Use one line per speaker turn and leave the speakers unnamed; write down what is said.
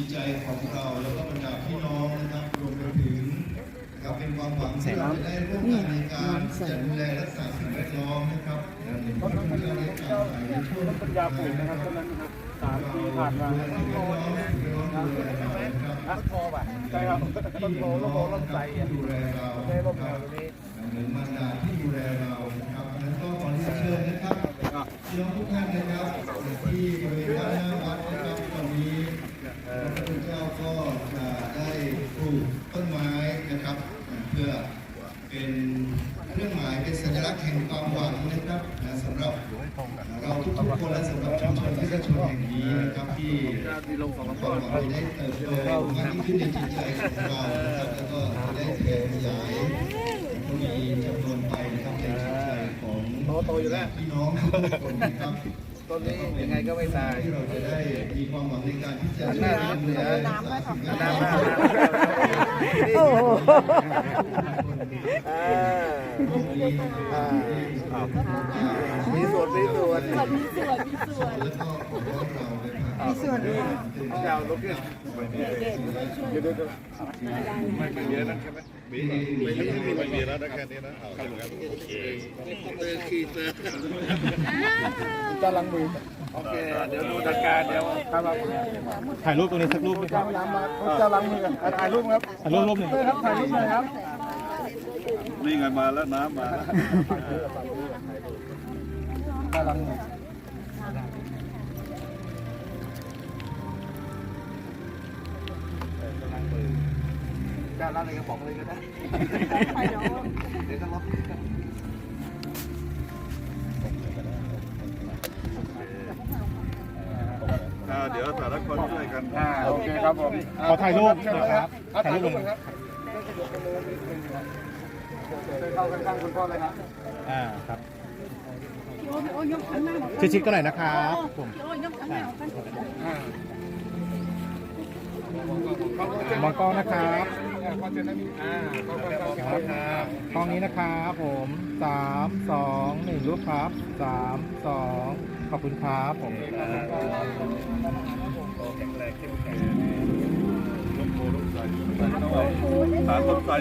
จิตใจของเราแล้วก็บรรดาพี่น้องนะครับรวมไปถึงนะครับเป็นความหวังที่เราจะได้ร่วมกันในการจะดูแลรักษาสิ่งแวดล้อมนะครับและเห็นว่าทุกท่านได้กล่าวไปในช่วง
ปัญญาปลูกนะครับต้นนั้นนะครับสามปีผ่านมา
ต้นโพต้นโพดูแลเรานะครับ
ต้นโพป่ะใช่ครับต้นโพต้นโพต้นไทรอะ
ดูแลเรา
ได้ร่ม
ค
เงา
รับ
ตรงนี้
ห่งความหวังนะครับนะสำหรับเราทุกๆคนและสำหรับชุมชนที่ได้ชนแห่งนี้นะครับที่
มีลงสอง
ความหวังได้เติบโตมากยิ่งขึ้นในจิตใจของเรานะครับแล้วก็ได้แผ่ขยายทวีจำนวนไปนะครับในจิตใจของ
โตโตอยู่แล้ว
พี่น้องทุกคนนะครับ
ต้นนี้ยังไงก็ไม่ตาย
ที่เราจะได้มีความหวังในการที่จะ
หน้าน้ำเหลือ
น้ำด้วยค่ะ
น้ำหน้า
โอ้โห
อ่ามีส่วนมีส่วน
แล้วน
มีส่วนด้วย
เจ้าลุกขึ้นเดี๋ยวเดี๋ยวเดี๋ยวไม่เป็นเยอะนะใช่ไหมมีไม่มีไม่มีแล้วนะแค่นี้นะเอาโอเคเตอร์คีเตอร์จะลังมือโอเค เดี๋ยวดูจัดการเดี๋ยวครับ
ถ่ายรูปตรงนี้สักรูปไหมครับ
น้ำมาจะล้างมือกันถ่ายรูปครับ
ถ่ายรูปรูปหนึ่ง
ครับถ่ายรูปหน่อยครับ
นี่ไงมาแล้วน้ำมาแล้ว
จะล้างอะล้างในกระป๋องเลยก็ได้เดี๋ยวก็ลบ
อ่าเดี๋ยวแต่ละคนช่วยกัน
โอเคครับผม
ขอถ่ายรูปน่อยครับ
ถ่า
ย
รูปครั
นึ่
บ
ง
เข้าข้างๆคุณพ่อเลยครับ
อ่าครับ
โอ้ยโอ้ยยกขันหน้าหน่อย
ชิดๆกันหน่อยนะครับผม
โอ้ยยกขันหน้าออกกัน
อ่าม
องกล้องนะครับ
พอเสร็จแล้วมีอ่าเข้าข้างๆครับ
กล้องนี้นะครับผมสามสองหนึ่งรูปครับสามสองขอบคุณครับผม
สารต้นไทร